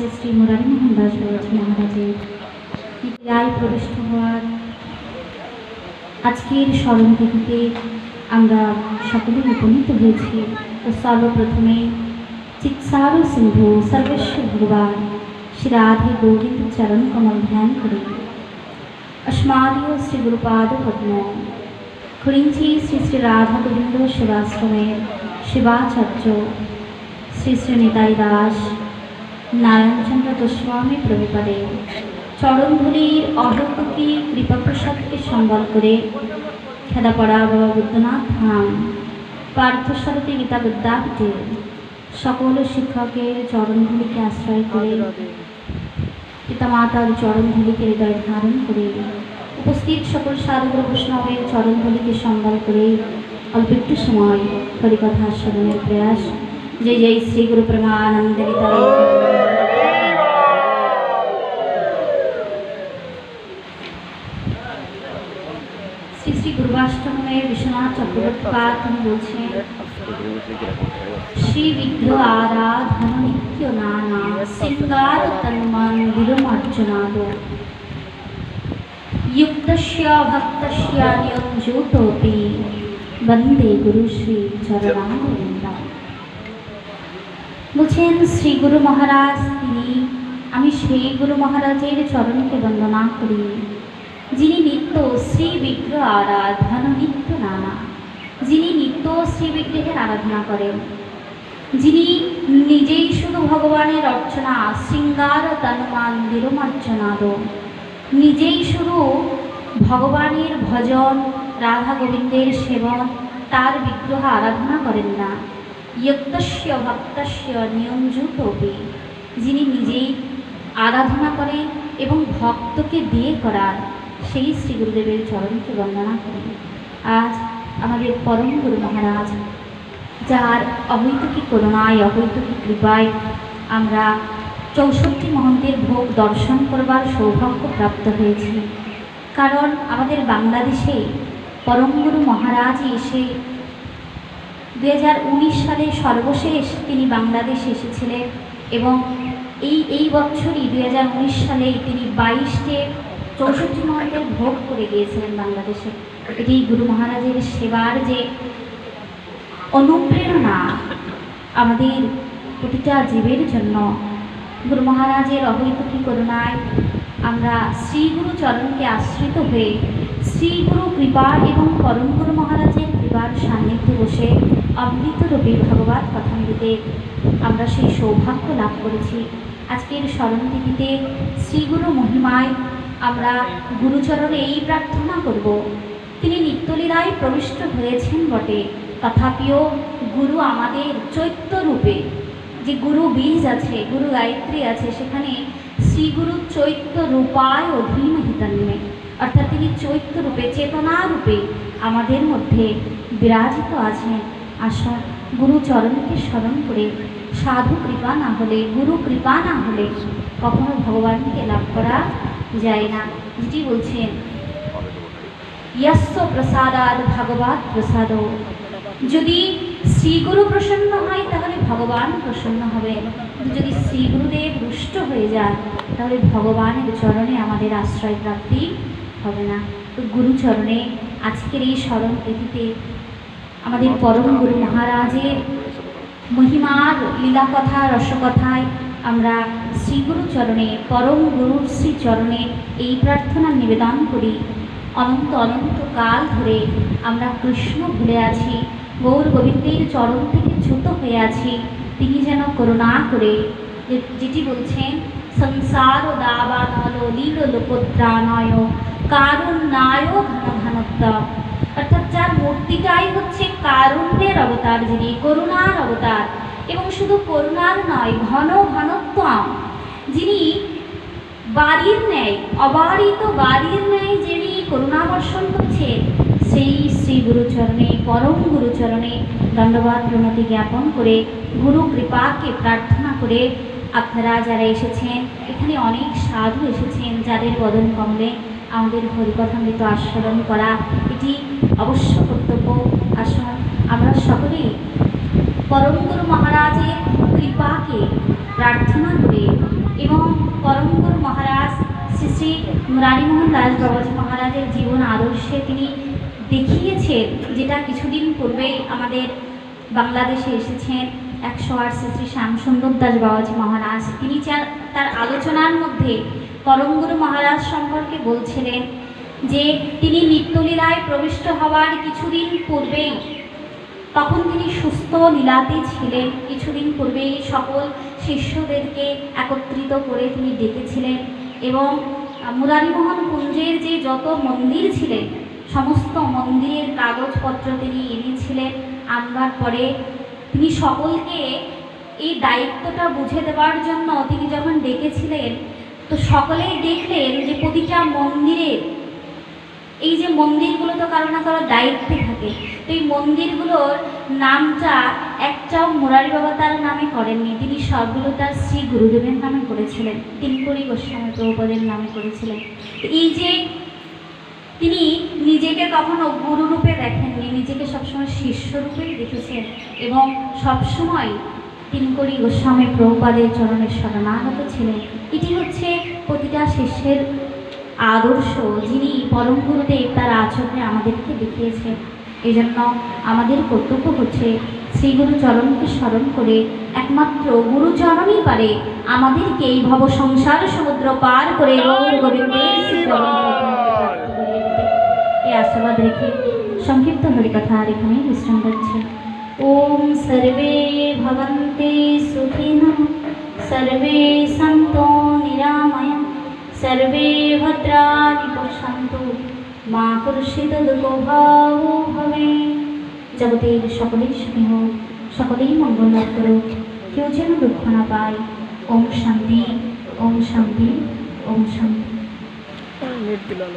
শ্রী শ্রী মুরারীমোহন দাস বলছি মহারাজের পিটিআই প্রবিষ্ট হওয়ার আজকের স্মরণ আমরা সকলে উপনীত হয়েছি। তো সর্বপ্রথমে চিৎসার সিংহ সর্বেশ্ব ভগবান, শ্রী রাধে গৌরী চরণ কমল ধ্যান করি। অস্মাদীয় শ্রী গুরুপাদ পদ্ম খুঁড়িঞ্চি শ্রী শ্রী রাধা গোবিন্দ শিবাশ্রমের শিবাচার্য শ্রী শ্রী নিতাই দাস নারায়ণচন্দ্র গোস্বামী প্রভুপাদে। চরণধুলির অহতী কৃপাপ্রসাদকে সম্বল করে খেদাপড়া বাবা বুদ্ধনাথ ধাম, পার্থসারথী গীতা বিদ্যাপীঠে সকল শিক্ষকের চরণধুলিকে আশ্রয় করে, পিতামাতার চরণধুলিকে হৃদয় ধারণ করে, উপস্থিত সকল সাধুগুরু বৈষ্ণবের চরণধুলিকে সম্বল করে অল্প একটু সময় হরিকথা শ্রবণের প্রয়াস। জয় জয় শ্রী গুরু প্রেমানন্দ শ্রী শ্রী গুরুবাষ্টমের বিশ্বনাথ চক্রবর্তীপাদ তিনি বলছেন শ্রী বিগ্রহ আরাধন নিত্য নানা সিঙ্গার তন্মন্দিরমার্জনাদ युक्तस्य भक्तस्य नियञ्जूतोऽपि বন্দে গুরু শ্রী চরণারবিন্দ বলছেন শ্রী গুরু মহারাজ তিনি আমি শ্রী গুরু মহারাজের চরণকে বন্দনা করি যিনি নিত্য শ্রী বিগ্রহ আরাধন, নিত্য নানা। যিনি নিত্য শ্রী বিগ্রহের আরাধনা করেন। যিনি নিজেই শুধু ভগবানের অর্চনা, শৃঙ্গার তন্মান দিরমার্চনাদ নিজেই শুধু ভগবানের ভজন, রাধা গোবিন্দের সেবন, তার বিগ্রহ আরাধনা করেন না। ইয়ক্তস্য ভক্তস্য, নিয়ঞ্জুতপি। যিনি নিজেই আরাধনা করেন এবং ভক্তকে দিয়ে করার সেই শ্রী গুরুদেবের চরণকে বন্দনা করি। আজ আমাদের পরম গুরু মহারাজ, যার অহৈতুকী করুণায়, অহৈতুকী কৃপায় আমরা চৌষট্টি মহন্তের ভোগ দর্শন করবার সৌভাগ্য প্রাপ্ত হয়েছি। কারণ আমাদের বাংলাদেশে পরমগুরু মহারাজ এসে দু উনিশ সালে সর্বশেষ তিনি বাংলাদেশে এসেছিলেন এবং এই এই বছরই দু হাজার উনিশ সালে তিনি বাইশটে চৌষট্টি মহন্তের ভোগ করে গিয়েছিলেন বাংলাদেশে। এটি গুরু মহারাজের সেবার যে অনুপ্রেরণা আমাদের প্রতিটা জীবের জন্য, গুরু মহারাজের অবৈতুকী করুণায় আমরা শ্রীগুরু চরণকে আশ্রিত হয়ে শ্রীগুরু কৃপা এবং পরম গুরু মহারাজের কৃপার সান্নিধ্যে বসে অমৃতরূপে ভগবত কথামৃতে আমরা সেই সৌভাগ্য লাভ করেছি। আজকের স্মরণ তিথিতে শ্রীগুরু মহিমায় আমরা গুরুচরণে এই প্রার্থনা করব। তিনি নিত্যলীলায় প্রবিষ্ট হয়েছেন বটে। তথাপিও গুরু আমাদের চৈত্য রূপে যে গুরু বীজ আছে, গুরু গায়ত্রী আছে, সেখানে শ্রীগুরু চৈত্য রূপায় অধীনহিতান্মে অর্থাৎ তিনি চৈত্য রূপে, চেতনা রূপে আমাদের মধ্যে বিরাজিত আছেন। আসুন গুরু চরণকে স্মরণ করে সাধু কৃপা না হলে, গুরু কৃপা না হলে কখনো ভগবানকে লাভ করা যায় না যেটি বলছেন ইয়স্য প্রসাদাদ ভগবত প্রসাদ যদি শ্রীগুরু প্রসন্ন হয়, তাহলে ভগবান প্রসন্ন হবে। যদি শ্রীগুরুদেব রুষ্ট হয়ে যায় তাহলে ভগবানের চরণে আমাদের আশ্রয় প্রাপ্তি হবে না। তো গুরুচরণে আজকের এই স্মরণ তিথিতে আমাদের পরম গুরু মহারাজের মহিমার লীলাকথা, রসকথায় আমরা শ্রীগুরু চরণে পরম গুরুর শ্রীচরণে এই প্রার্থনা নিবেদন করি। অনন্ত অনন্ত কাল ধরে আমরা কৃষ্ণ ভুলে আছি, গৌর গোবিন্দের চরণ থেকে চ্যুত হয়ে আছি। তিনি যেন করুণা করে, যেটি বলছেন, সংসার দাবানল লীল লোকত্রাণয় কারুণ্যায় ঘন ঘনত্ব। অর্থাৎ যার মূর্তিটাই হচ্ছে কারুণ্যের অবতার যিনি করুণার অবতার, এবং শুধু করুণার নয়, ঘন ঘনত্বম যিনি বাড়ির ন্যায়, অবারিত বাড়ির ন্যায় যিনি করুণা বর্ষণ করছে, সেই শ্রী গুরুচরণে, পরম গুরুচরণে দণ্ডবাদ প্রণতি জ্ঞাপন করে, গুরু কৃপাকে প্রার্থনা করে আপনারা যারা এসেছেন, এখানে অনেক সাধু এসেছেন যাদের বদন কমলে আমাদের হরিকথামৃত আস্বাদন করা এটি অবশ্য কর্তব্য। আসুন আমরা সকলেই পরম গুরু মহারাজের কৃপাকে প্রার্থনা করে এবং করমপুর মহারাজ শ্রী শ্রী রানীমোহন দাস বাবাজী মহারাজের জীবন আদর্শে তিনি দেখিয়েছেন, যেটা কিছুদিন পূর্বেই আমাদের বাংলাদেশে এসেছেন একশো আট শ্রী শ্রী শ্যামসুন্দর দাস বাবাজী মহারাজ। তিনি তার আলোচনার মধ্যে করমগুরু মহারাজ সম্পর্কে বলছিলেন যে, তিনি নিত্যলীলায় প্রবিষ্ট হওয়ার কিছুদিন পূর্বেই, তখন তিনি সুস্থ লীলাতে ছিলেন। কিছুদিন পূর্বেই সকল শিষ্যদেরকে একত্রিত করে তিনি ডেকেছিলেন এবং মুরারিমোহন কুঞ্জের যে যত মন্দির ছিলেন সমস্ত মন্দিরের কাগজপত্র তিনি এনেছিলেন। আনবার পরে তিনি সকলকে এই দায়িত্বটা বুঝে দেওয়ার জন্য তিনি যখন ডেকেছিলেন, তো সকলেই দেখলেন যে প্রতিটা মন্দিরের এই যে মন্দিরগুলো তো কারও না কারও দায়িত্বে থাকে। তো এই মন্দিরগুলোর নামটা একটাও মুরারি বাবা তার নামে করেননি। তিনি সবগুলো তার শ্রী গুরুদেবের নামে করেছিলেন। তিনকড়ি গোস্বামী প্রভুপদের নামে করেছিলেন। এই যে তিনি নিজেকে কখনো গুরুরূপে দেখেননি, নিজেকে সবসময় শিষ্যরূপেই দেখেছেন এবং সবসময় তিনকড়ি গোস্বামী প্রভুপাদের চরণের শরণাগত ছিলেন। এটি হচ্ছে প্রতিটা শিষ্যের আদর্শ যিনি পরম গুরুদেব তার আচরণে আমাদেরকে দেখিয়েছেন। এই জন্য আমাদের কর্তব্য হচ্ছে শ্রীগুরু চরণকে স্মরণ করে একমাত্র গুরুচরণই পারে আমাদেরকে এই ভব সংসার সমুদ্র পার করে গৌর গোবিন্দের। এই আশীর্বাদ রেখে সংক্ষিপ্ত হরিকথা আর এখানে বিশ্রাম করছে। ওম সর্বে ভবন্তে সুখিনঃ সর্বে সন্তো নিরাময় সর্বে ভদ্রাণি পশ্যন্তু মা পুরুষিত ভবে জগতের সকলেই স্নেহ, সকলেই মঙ্গল লাভ করুক। কেউ যেন দুঃখ না পায়। ওম শান্তি ওম শান্তি ওম শান্তি। দিলাম